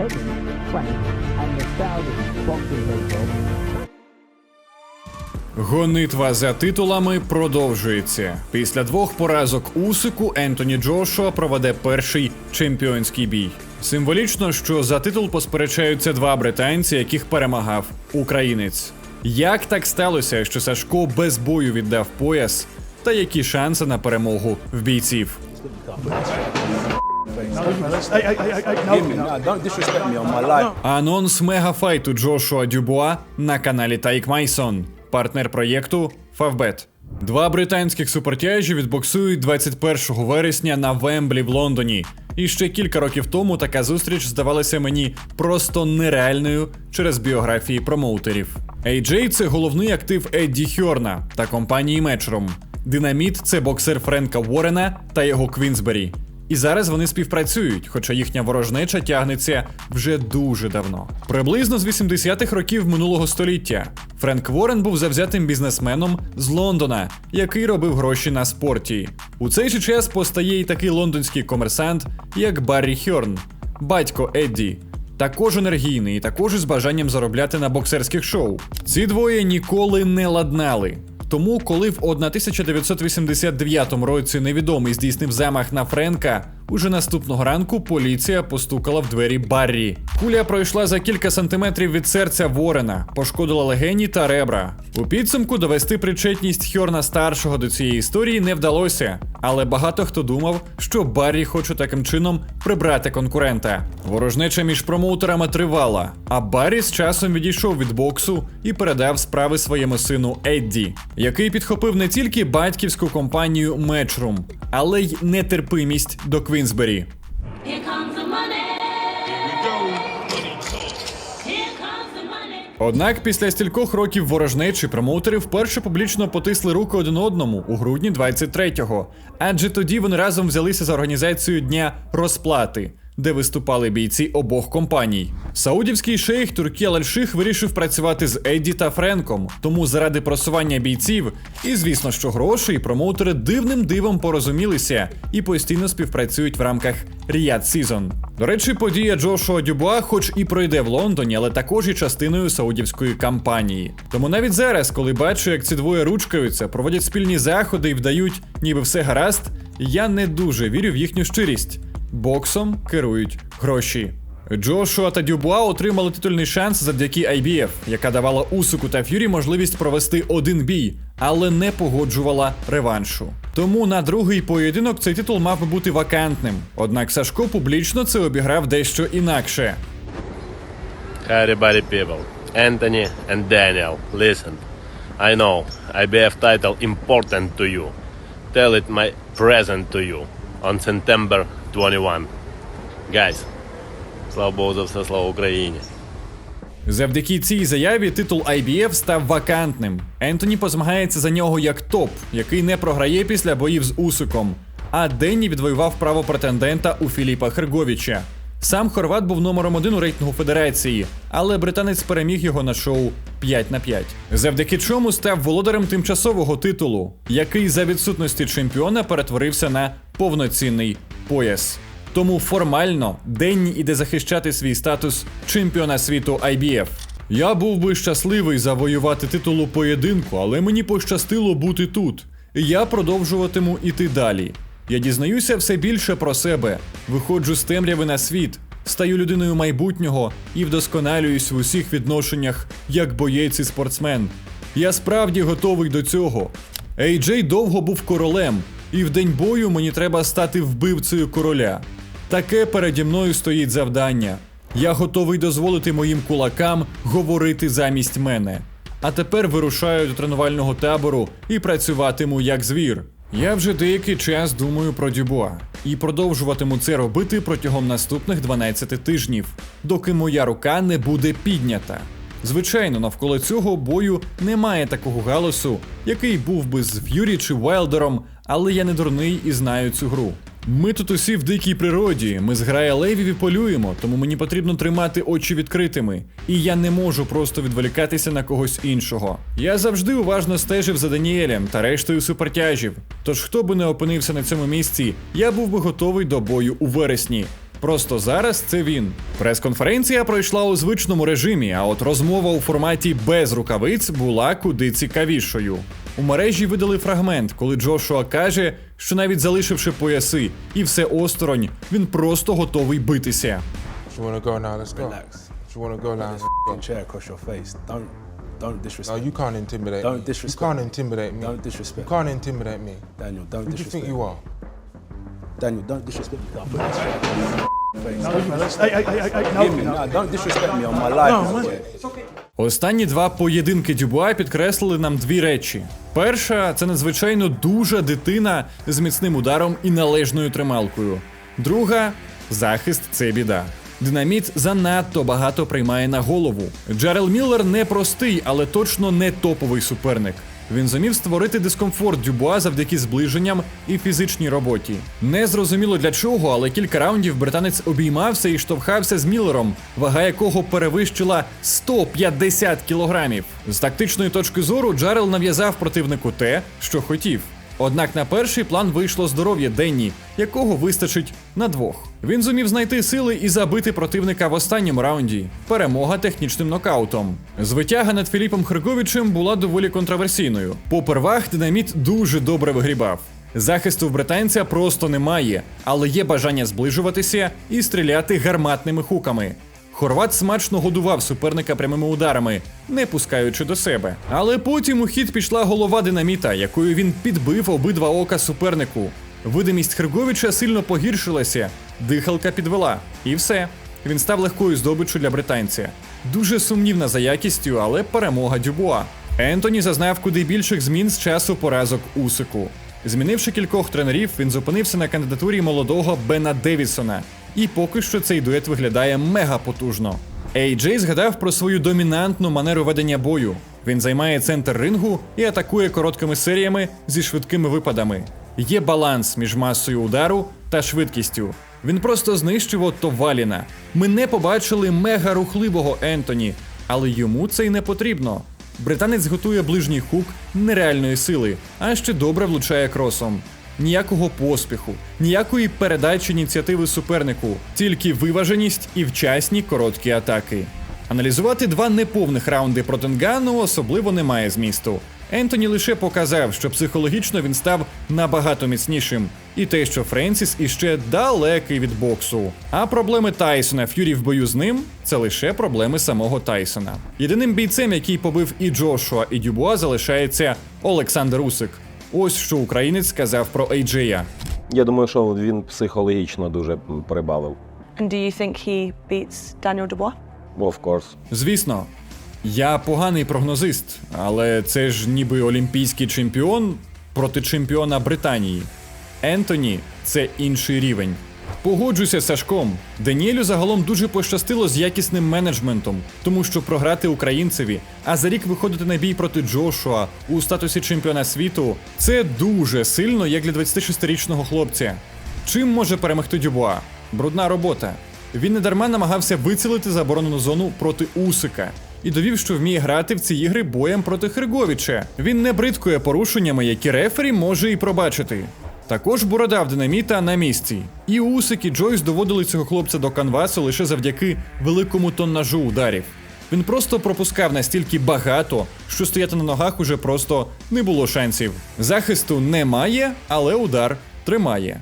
Evan, Frank, and the thousands boxing people Гонитва за титулами продовжується. Після двох поразок Усику Ентоні Джошуа проведе перший чемпіонський бій. Символічно, що за титул посперечаються два британці, яких перемагав українець. Як так сталося, що Сашко без бою віддав пояс, та які шанси на перемогу в бійців? Анонс мегафайту Джошуа Дюбуа на каналі Тайк Майсон, партнер проєкту Фавбет. Два британських супертяжі відбоксують 21 вересня на Вемблі в Лондоні. І ще кілька років тому така зустріч здавалася мені просто нереальною через біографії промоутерів. AJ – це головний актив Едді Хьорна та компанії Matchroom. Динаміт це боксер Френка Уоррена та його Квінсбері. І зараз вони співпрацюють, хоча їхня ворожнеча тягнеться вже дуже давно. Приблизно з 80-х років минулого століття Френк Ворен був завзятим бізнесменом з Лондона, який робив гроші на спорті. У цей же час постає і такий лондонський комерсант, як Баррі Хьорн, батько Едді. Також енергійний і також із бажанням заробляти на боксерських шоу. Ці двоє ніколи не ладнали. Тому, коли в 1989 році невідомий здійснив замах на Френка, уже наступного ранку поліція постукала в двері Баррі. Куля пройшла за кілька сантиметрів від серця Ворена, пошкодила легені та ребра. У підсумку довести причетність Хьорна старшого до цієї історії не вдалося, але багато хто думав, що Баррі хоче таким чином прибрати конкурента. Ворожнеча між промоутерами тривала, а Баррі з часом відійшов від боксу і передав справи своєму сину Едді, який підхопив не тільки батьківську компанію Matchroom, але й нетерпимість до Квінсбері. Однак після стількох років ворожнечі промоутери вперше публічно потисли руки один одному у грудні 23-го, адже тоді вони разом взялися за організацію дня розплати, де виступали бійці обох компаній. Саудівський шейх Туркі Аль-Ших вирішив працювати з Едді та Френком, тому заради просування бійців, і звісно, що грошей промоутери дивним дивом порозумілися і постійно співпрацюють в рамках Ріад Сізон. До речі, подія Джошуа Дюбуа, хоч і пройде в Лондоні, але також і частиною саудівської кампанії. Тому навіть зараз, коли бачу, як ці двоє ручкаються, проводять спільні заходи і вдають, ніби все гаразд, я не дуже вірю в їхню щирість. Боксом керують гроші. Джошуа та Дюбуа отримали титульний шанс завдяки IBF, яка давала Усуку та Ф'юрі можливість провести один бій, але не погоджувала реваншу. Тому на другий поєдинок цей титул мав би бути вакантним. Однак Сашко публічно це обіграв дещо інакше. Everybody, people. Anthony and Daniel, listen. I know IBF title important to you. Tell it my present to you on September 21. Guys, слава Богу за все, слава Україні. Завдяки цій заяві титул IBF став вакантним. Ентоні позмагається за нього як топ, який не програє після боїв з Усиком. А Денні відвоював право претендента у Філіпа Херговіча. Сам Хорват був номером один у рейтингу федерації, але британець переміг його на шоу 5 на 5. Завдяки чому став володарем тимчасового титулу, який за відсутності чемпіона перетворився на повноцінний пояс. Тому формально Денні іде захищати свій статус чемпіона світу IBF. Я був би щасливий завоювати титул у поєдинку, але мені пощастило бути тут. І я продовжуватиму іти далі. Я дізнаюся все більше про себе, виходжу з темряви на світ, стаю людиною майбутнього і вдосконалююсь в усіх відношеннях як боєць і спортсмен. Я справді готовий до цього. AJ довго був королем, і в день бою мені треба стати вбивцею короля. Таке переді мною стоїть завдання. Я готовий дозволити моїм кулакам говорити замість мене. А тепер вирушаю до тренувального табору і працюватиму як звір. Я вже деякий час думаю про Дюбуа і продовжуватиму це робити протягом наступних 12 тижнів, доки моя рука не буде піднята. Звичайно, навколо цього бою немає такого галасу, який був би з Ф'юрі чи Вайлдером, але я не дурний і знаю цю гру. Ми тут усі в дикій природі, ми з грая левів і полюємо, тому мені потрібно тримати очі відкритими. І я не можу просто відволікатися на когось іншого. Я завжди уважно стежив за Даніелем та рештою супертяжів. Тож хто би не опинився на цьому місці, я був би готовий до бою у вересні. Просто зараз це він. Прес-конференція пройшла у звичному режимі, а от розмова у форматі без рукавиць була куди цікавішою. У мережі видали фрагмент, коли Джошуа каже, що навіть залишивши пояси і все осторонь, він просто готовий битися. Don't, don't No, disrespect. you can't intimidate Don't me. disrespect You can't intimidate me. Don't disrespect You can't intimidate me. Daniel, don't Who do you disrespect. think you are? Daniel, don't disrespect me. I'll put this chair across your face. No, fellas. Hey, hey, hey, hey, hey, Give me, nah, don't disrespect me on my life. No, man. Останні два поєдинки Дюбуа підкреслили нам дві речі. Перша це надзвичайно дуже дитина з міцним ударом і належною трималкою. Друга захист це біда. Динаміт занадто багато приймає на голову. Джерел Міллер не простий, але точно не топовий суперник. Він зумів створити дискомфорт Дюбуа завдяки зближенням і фізичній роботі. Не зрозуміло для чого, але кілька раундів британець обіймався і штовхався з Міллером, вага якого перевищила 150 кілограмів. З тактичної точки зору Джарел нав'язав противнику те, що хотів. Однак на перший план вийшло здоров'я Денні, якого вистачить на двох. Він зумів знайти сили і забити противника в останньому раунді. Перемога технічним нокаутом. Звитяга над Філіпом Хриговичем була доволі контроверсійною. Попервах динаміт дуже добре вигрібав. Захисту в британця просто немає, але є бажання зближуватися і стріляти гарматними хуками. Хорват смачно годував суперника прямими ударами, не пускаючи до себе. Але потім у хід пішла голова динаміта, якою він підбив обидва ока супернику. Видимість Херговича сильно погіршилася, дихалка підвела. І все. Він став легкою здобиччю для британця. Дуже сумнівна за якістю, але перемога Дюбуа. Ентоні зазнав куди більших змін з часу поразок Усику. Змінивши кількох тренерів, він зупинився на кандидатурі молодого Бена Девісона. І поки що цей дует виглядає мега потужно. AJ згадав про свою домінантну манеру ведення бою. Він займає центр рингу і атакує короткими серіями зі швидкими випадами. Є баланс між масою удару та швидкістю. Він просто знищив Отто Валіна. Ми не побачили мега рухливого Ентоні, але йому це й не потрібно. Британець готує ближній хук нереальної сили, а ще добре влучає кросом. Ніякого поспіху, ніякої передачі ініціативи супернику, тільки виваженість і вчасні короткі атаки. Аналізувати два неповних раунди проти Нгану особливо немає змісту. Ентоні лише показав, що психологічно він став набагато міцнішим, і те, що Френсіс іще далекий від боксу. А проблеми Тайсона Ф'юрі в бою з ним це лише проблеми самого Тайсона. Єдиним бійцем, який побив і Джошуа, і Дюбуа, залишається Олександр Усик. Ось що українець сказав про Ейджея. Я думаю, що він психологічно дуже прибавив. And do you think he beats Daniel Dubois? Of course. Звісно, я поганий прогнозист, але це ж ніби олімпійський чемпіон проти чемпіона Британії. Ентоні це інший рівень. Погоджуся з Сашком. Даніелю загалом дуже пощастило з якісним менеджментом, тому що програти українцеві, а за рік виходити на бій проти Джошуа у статусі чемпіона світу це дуже сильно, як для 26-річного хлопця. Чим може перемогти Дюбуа? Брудна робота. Він недарма намагався вицілити заборонену зону проти Усика і довів, що вміє грати в ці ігри боєм проти Хриговича. Він не бридкує порушеннями, які рефері може і пробачити. Також борода в динаміта на місці. І Усик, і Джойс доводили цього хлопця до канвасу лише завдяки великому тоннажу ударів. Він просто пропускав настільки багато, що стояти на ногах уже просто не було шансів. Захисту немає, але удар тримає.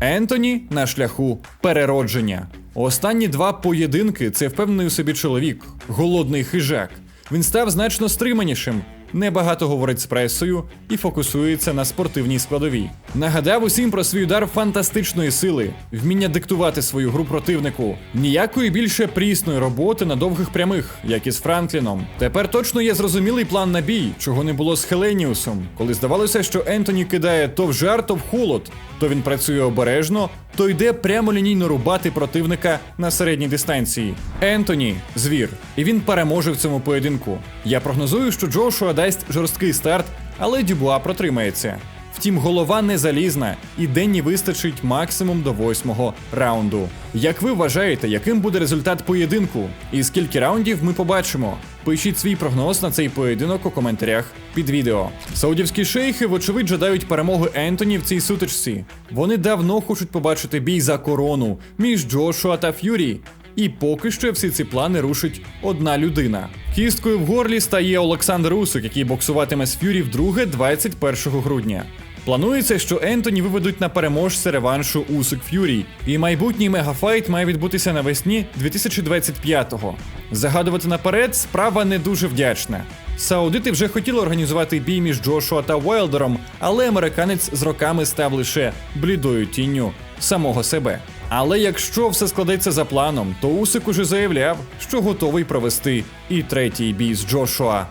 Ентоні на шляху переродження. Останні два поєдинки це впевнений у собі чоловік, голодний хижак. Він став значно стриманішим, небагато говорить з пресою і фокусується на спортивній складовій. Нагадав усім про свій удар фантастичної сили, вміння диктувати свою гру противнику, ніякої більше прісної роботи на довгих прямих, як із Франкліном. Тепер точно є зрозумілий план на бій, чого не було з Хеленіусом, коли здавалося, що Ентоні кидає то в жар, то в холод, то він працює обережно, то йде прямолінійно рубати противника на середній дистанції. Ентоні звір, і він переможе в цьому поєдинку. Я прогнозую, що Джошуа дасть жорсткий старт, але Дюбуа протримається. Втім, голова не залізна, і Денні вистачить максимум до восьмого раунду. Як ви вважаєте, яким буде результат поєдинку? І скільки раундів ми побачимо? Пишіть свій прогноз на цей поєдинок у коментарях під відео. Саудівські шейхи, вочевидь, жадають перемоги Ентоні в цій сутичці. Вони давно хочуть побачити бій за корону між Джошуа та Ф'юрі. І поки що всі ці плани рушить одна людина. Кісткою в горлі стає Олександр Усик, який боксуватиме з Ф'юрі вдруге 21 грудня. Планується, що Ентоні виведуть на переможця реваншу Усик Ф'юрі, і майбутній мегафайт має відбутися навесні 2025-го. Загадувати наперед справа не дуже вдячна. Саудити вже хотіли організувати бій між Джошуа та Уайлдером, але американець з роками став лише блідою тінню самого себе. Але якщо все складеться за планом, то Усик уже заявляв, що готовий провести і третій бій з Джошуа.